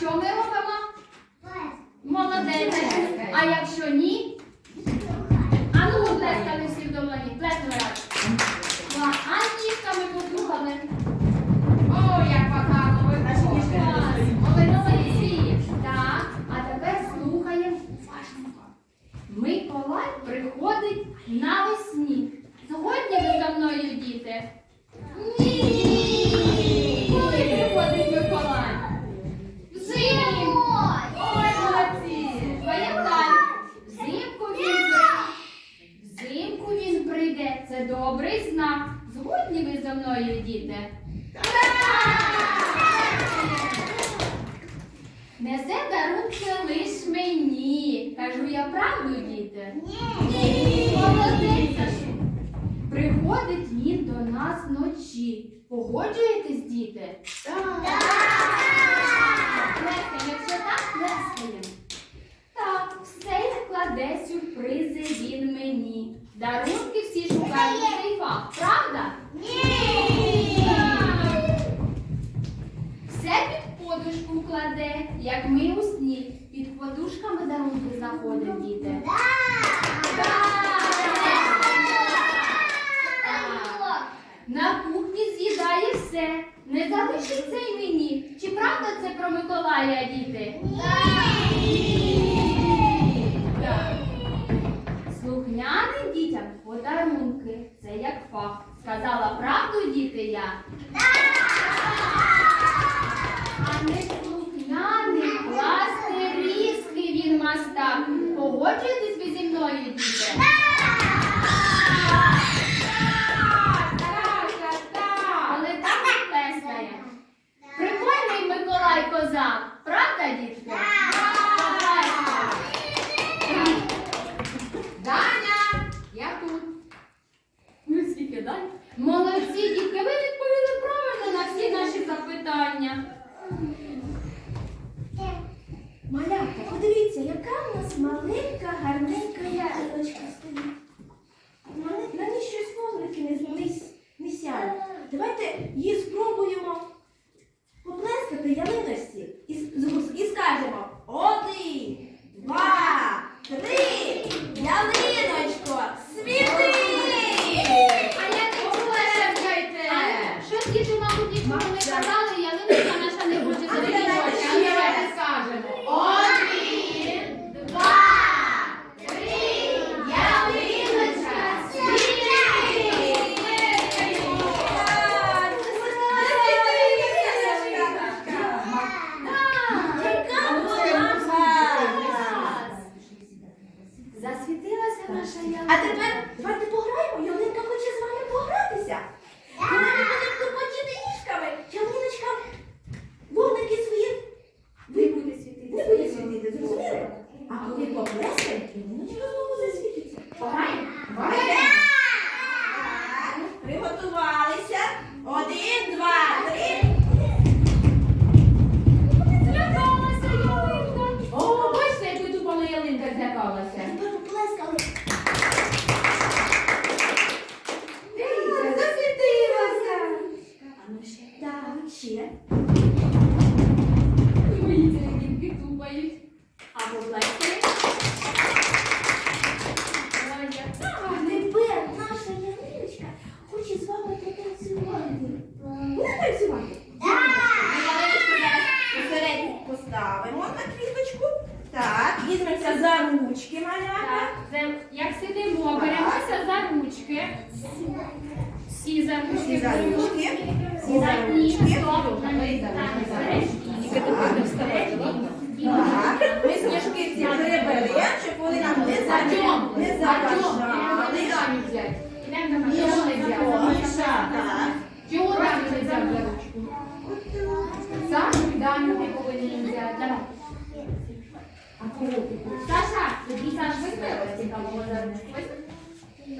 що ми робимо? Молодець. А якщо ні? Несе дарунки лиш мені. Кажу я правду, діти? Ні. Молодець, Сашу. Приходить він до нас вночі. Погоджуєтесь, діти? Так. Плескаємо, якщо так, плескаємо. Так, все і кладе сюрпризи він мені. Дарунки всі шукають в сейфах, правда? Ні. книжку кладе, як ми у сні, під подушками дарунки знаходить діти. На кухні з'їдає все, не залишиться й мені. Чи правда це про Миколая, діти? Ні. Маленька гарненька яблочка. Até para, para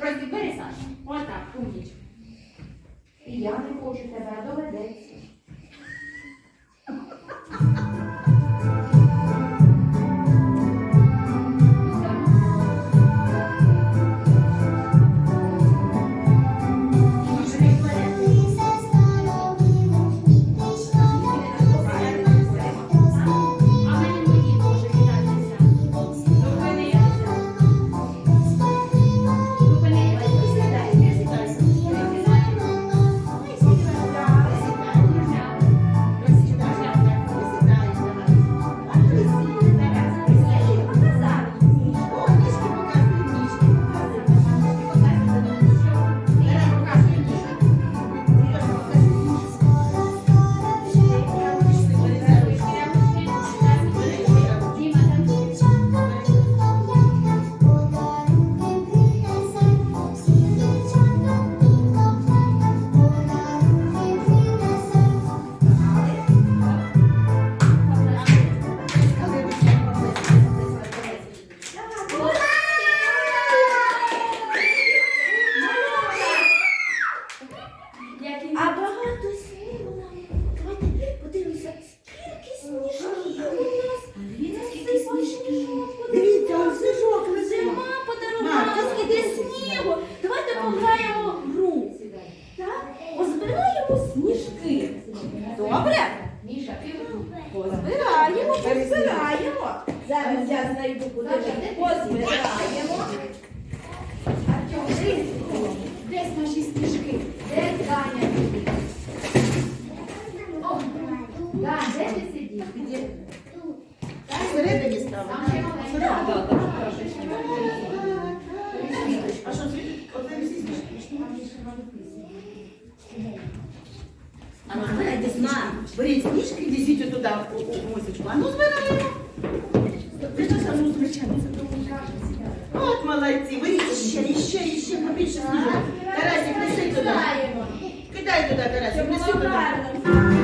Роздібери, Саша. Отак, умніч. І я не хочу тебе доведеться. ще побільше сніжок. Тарасик, неси туди. Кидай туди, Тарасик, неси туди.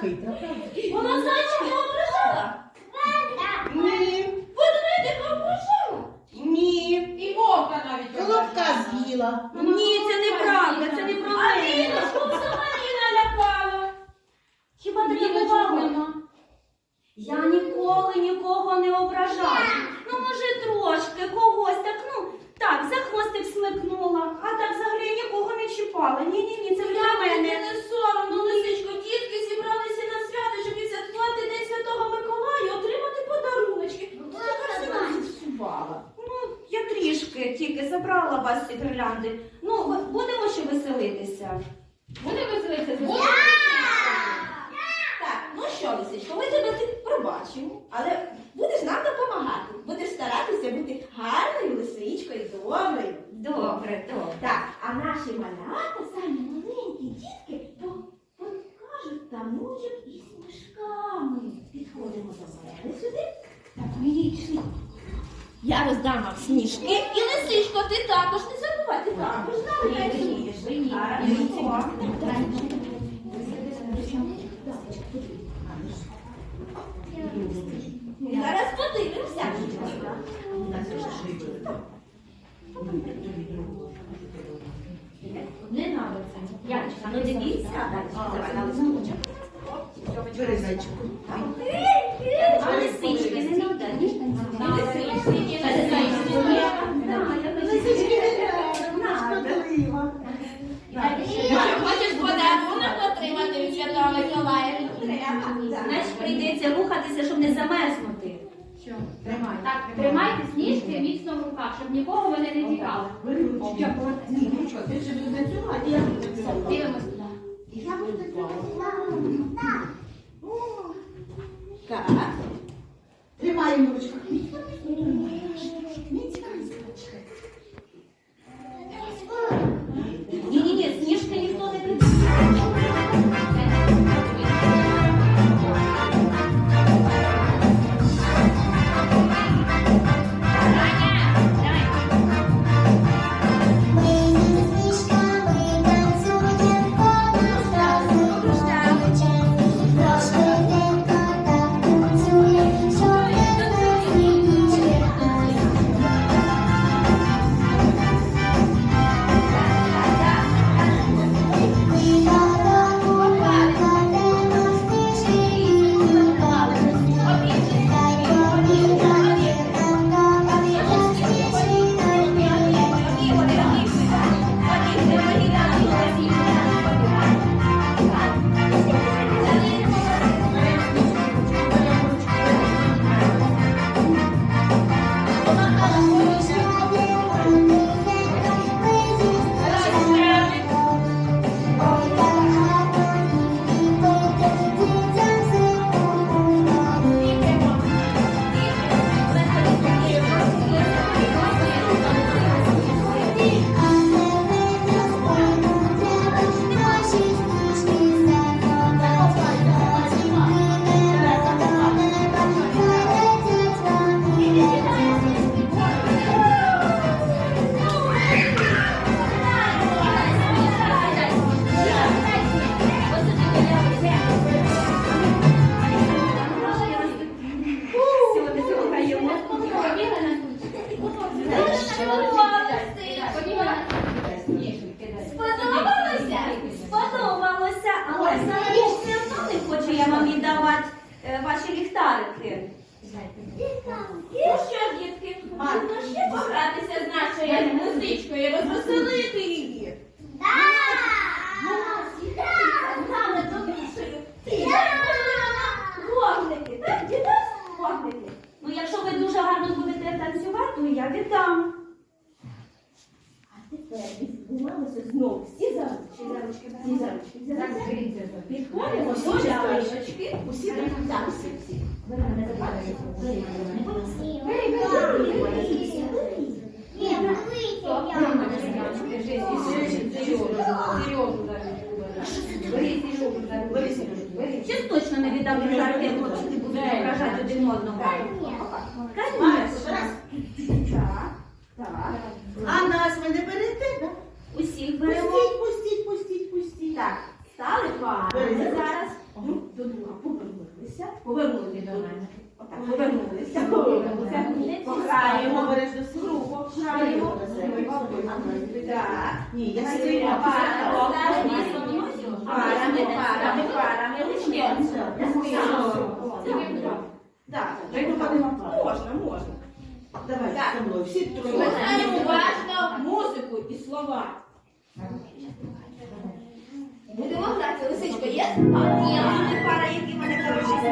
kıydı. Ona saç mı? Я роздам вам сніжки. І лисичко, ти також не забувай, ти також Зараз подивимося. Не надо це. Яночка, ну дивіться. Давай, на лисичку. рухатися, рухатися, щоб не замерзнути. Що? Тримай. Так, тримайте сніжки міцно в руках, щоб нікого вони не тікали. Ну ти вже буде цього, а я буду. Дивимось туди. Я буду цього. Так. Тримаємо ручку. Ні-ні-ні, сніжки ніхто не прийде. Ви я запитаєте, ви мене полосі. Сейчас точно не віддам зараз, ти будеш ображати один одного. Конечно. можна, можна. Давай Так. зі мною, всі троє. Ми знаємо уважно музику і слова. Будемо грати. Лисичка є? А, ні, а в пара, які мене хороші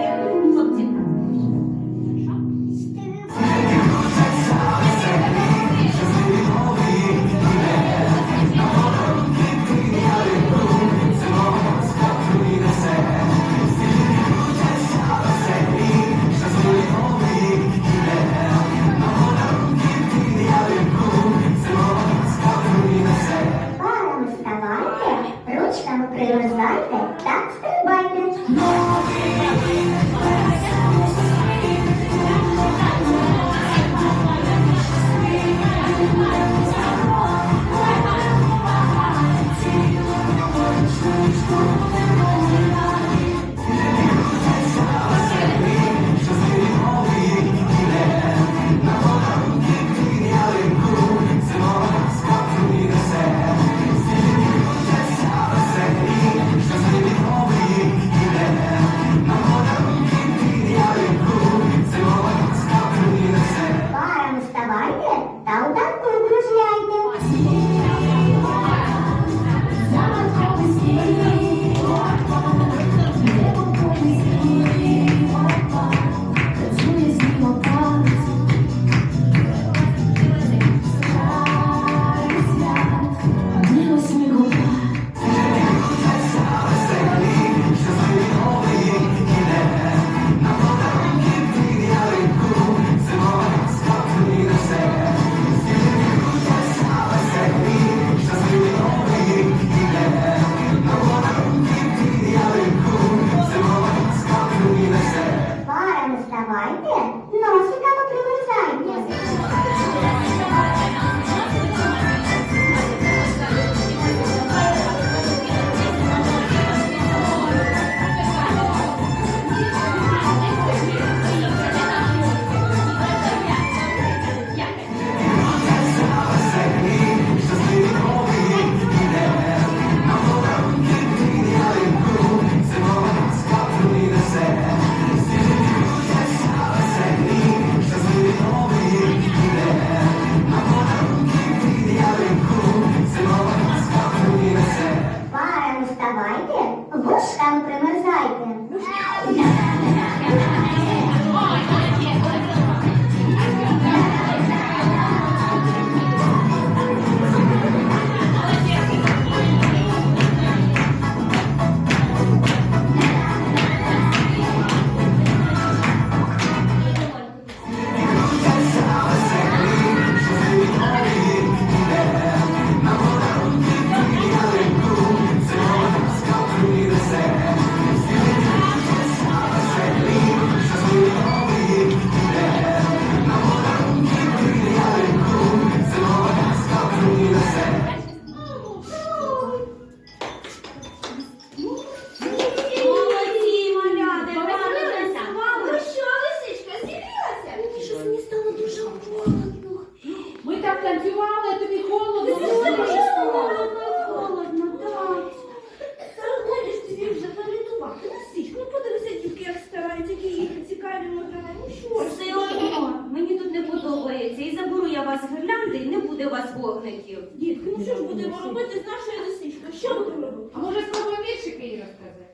буде у вас вогників. Дітки, ну що ж будемо робити з нашою лисичкою? Що будемо робити? А може спробуємо віршики їй розказати?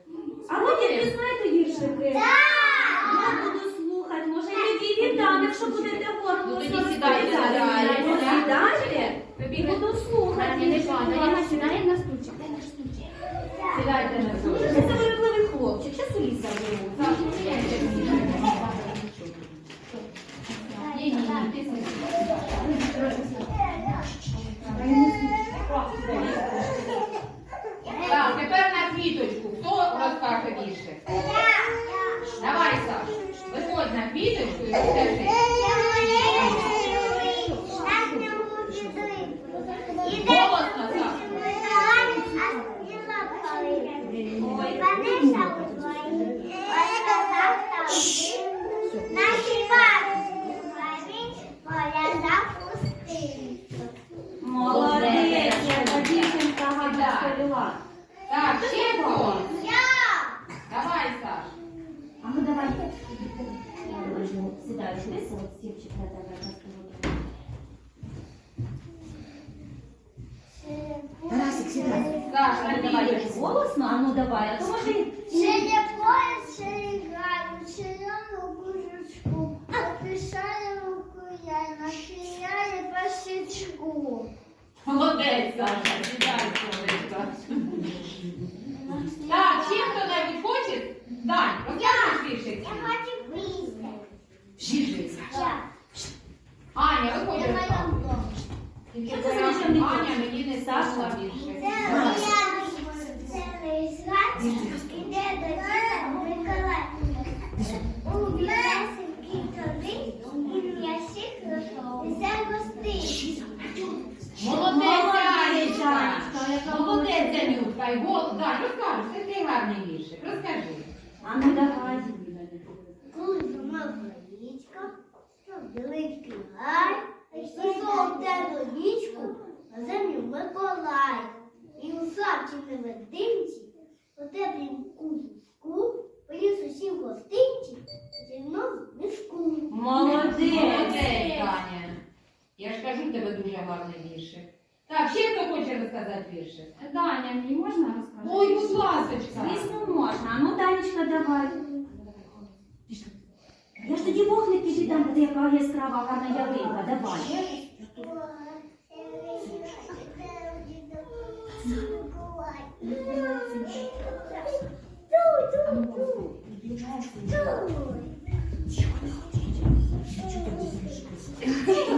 А ви дітки знаєте віршики? Я буду слухати, може тоді віддам, якщо будете горло. Ну, тоді сідайте розповідати. далі. Ну, Сідайте, і буду слухати. Не падає, сідає на стульчик. Дай наш стульчик. Сідайте на зону. це за хлопчик? Що Селіса беру? Ні, Так, тепер на квіточку. Хто розкаже віршик? Давай, Саш. Виходь на квіточку і розкажи. Голосно, Саш. Молодець, Молодець, Саша, сідай. Так, ще хто навіть хоче? Дань, розкажеш віршик? Віршик, Саша. Аня, виходь розказуй. Тільки Це це зовсім не Аня мені не Саша віршик. Молодець, Молодець, Анечка. Анечка, яка Молодець, Анютка. І гол... Дань, розкажеш, це такий гарний віршик. Розкажи. А ну давай. Великий гай, пішов тебе нічку, на землю Миколай. І у садці невидимці, у теплім кузку, приніс усім гостинці, зі в мішку. Молодець, Молодець. Таня. Я ж кажу, тебе дуже гарний віршик. Так, ще хто хоче розказати віршик? Даня, мені можна розказати? Ой, будь ласочка. Звісно, можна. А ну, Танечка, давай. Я ж тоді вогники віддам, буде яка яскрава гарна ялинка. Давай.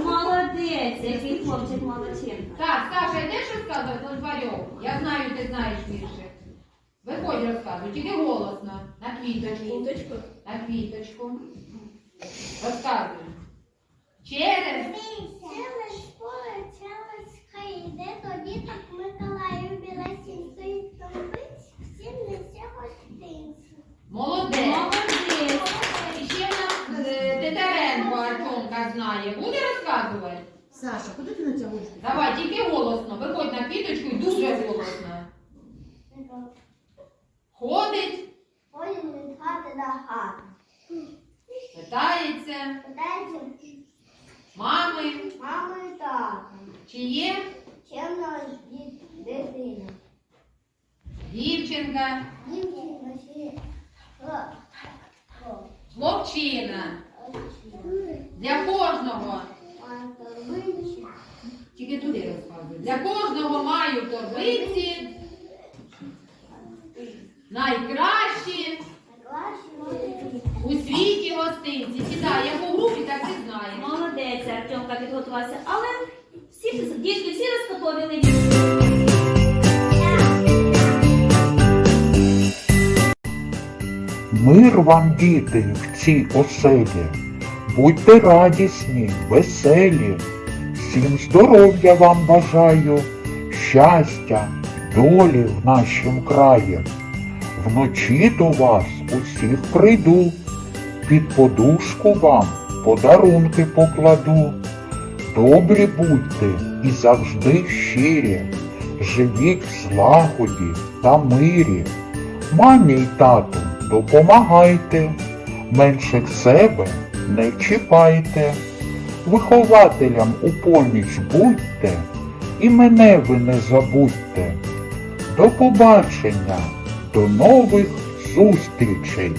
Молодець, Який хлопчик молодчинка. Так, Саша, йдеш розказувати Лотварьов? Я знаю, ти знаєш віршик. Виходь розказуй, тільки голосно. На квіточку. Квіточку. На квіточку. Розказуй. Через. Через хай йде, тоді так Миколаю білесім стоїть торбиць, всім несе гостинці. Молодець. Молодець. І ще в нас е, Титаренко Артемка знає. Буде розказувати? Саша, куди ти натягуєш? Давай, тільки голосно. Виходь на квіточку і дуже голосно. Ходить, Ходить від хати до хати. питається, Питається мами, мами і тата, чи є чим наш дід дитина. дівчинка, Дівчинка ще хлопчина. Для кожного. Тільки туди розказуй. Для кожного маю в торбиці найкращі у світі гостинці. Сідай, як у групі, так ти знаєш. Молодець, Артемка підготувався. Але всі, дітки, всі вірші. Мир вам, діти, в цій оселі, будьте радісні, веселі, всім здоров'я вам бажаю, щастя, долі в нашім краї. Вночі до вас усіх прийду, під подушку вам подарунки покладу. Добрі будьте і завжди щирі, живіть в злагоді та мирі. Мамі й тату допомагайте, менших себе не чіпайте. Вихователям у поміч будьте, і мене ви не забудьте. До побачення, до нових зустрічей!